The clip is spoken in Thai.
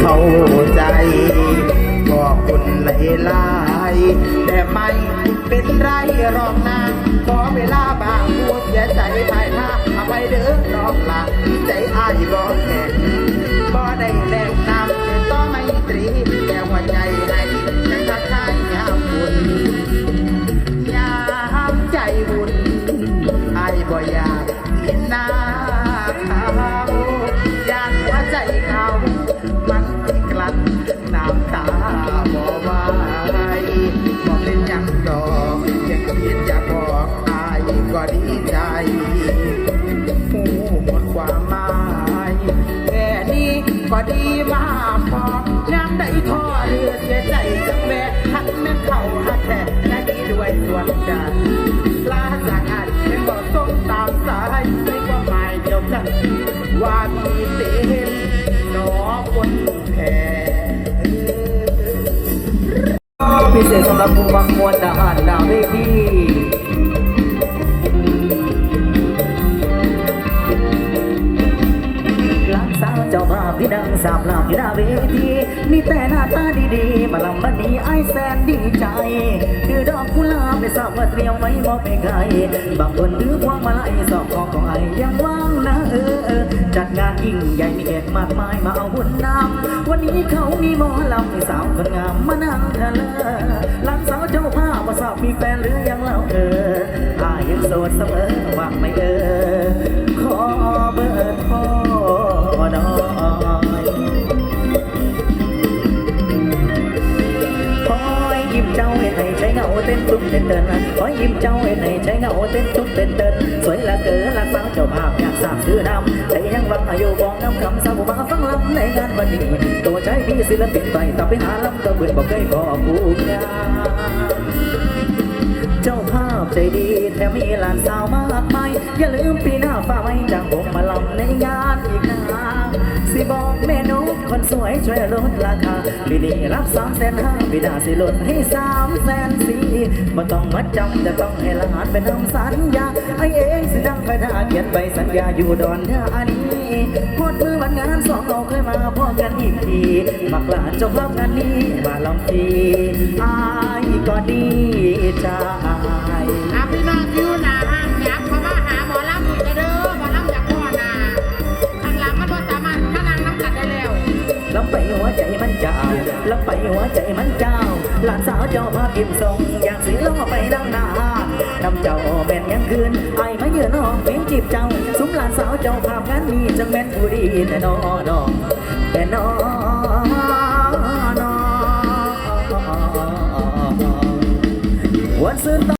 เข้าใจบอกคุณหลายๆแต่ไม่เป็นไรหรอกนะขอเวลาบางพูดเสียใจภายหน้าเอาไปเด้อดอบหลัง น้ำได้ท่อเรือเสียใจจังแม่หักแม่เขาหักแท้แค่นี้ด้วยส่วนกันลาจากอาจเป็นบอกส่งตามสายในความหมายเดียวกันว่ามีเต็มหนอบนแพ้พิเศษสำหรับผู้บังมวลทหารดาว ที่ดังสาบลาบอยู่หน้าเวทีมีแต่หน้าตาดีๆมาลำบันนี้ไอแสนดีใจ คือดอกกุหลาบไม่ทราบว่าเตรียมไว้มอบให้ใครบางคนถือพวงมาลัยสอบของของไอยังว่างนะเออเออจัดงานยิ่งใหญ่มีเกียรติมากมายมาเอาบุญนำวันนี้เขามีหมอลำให้สาวคนงามมานั่งทะเลหลานสาวเจ้าภาพว่าทราบมีแฟนหรือยังเล่าเอออ้ายยังโสดเสมอว่างไม่เออาเต้นเต้นเดินคอยยิ้มเจ้าในใช้เงาเต้นตุ้มเต้นเดินสวยละเกินละสาวเจ้าภาพอยากสางชื่อนำแต่ยังวังอายุบอกน้ำคำสาวมาฟังลำในงานวันนี้ตัวใจพี่ศิลปินไต่ต่อไปหาลำก็เบื่อบอกเคยขอกผู้งานเจ้าภาพใจดีแถมมีหลานสาวมากมายอย่าลืมปีหน้าฟ้าไม่จังผมมาลำในงานอีกนะสิบอกเมนูคนสวยช่วยลดราคาปีนี้รับสามแสนห้าปีหน้าสิลดให้สามแสนสี่ มาต้องมัดจำจะต้องให้หลานเป็นทำสัญญาไอเองสิดังไปถ้าเขียนใบสัญญาอยู่ดอนท่านี้พอดมือวันงานสองเราเคยมาพอกันอีกทีมักหลานเจ้าภาพงานนี้มาลำทีอายก็ดีใจอาพี่น้องที่อยู่หน้าห้างยักษ์เพราะว่าหาหมอลำอีกแล้วเด้อหมอลำจากพ่อนาข้างหลังมันบ่สามารถข้างหลังน้ำกัดได้แล้วลำไปหัวใจมันเจ้าลำไปหัวใจมันเจ้า หลานสาวเจ้าพาพิมทรงอยากสิลงไปดังนานำเจ้าแม่นยังคืนไอ้มาเยือนห้องเพียงจีบเจ้า สุมหลานสาวเจ้าภาพงานมีจังแม่นผู้ดีแต่นอนอแต่นอน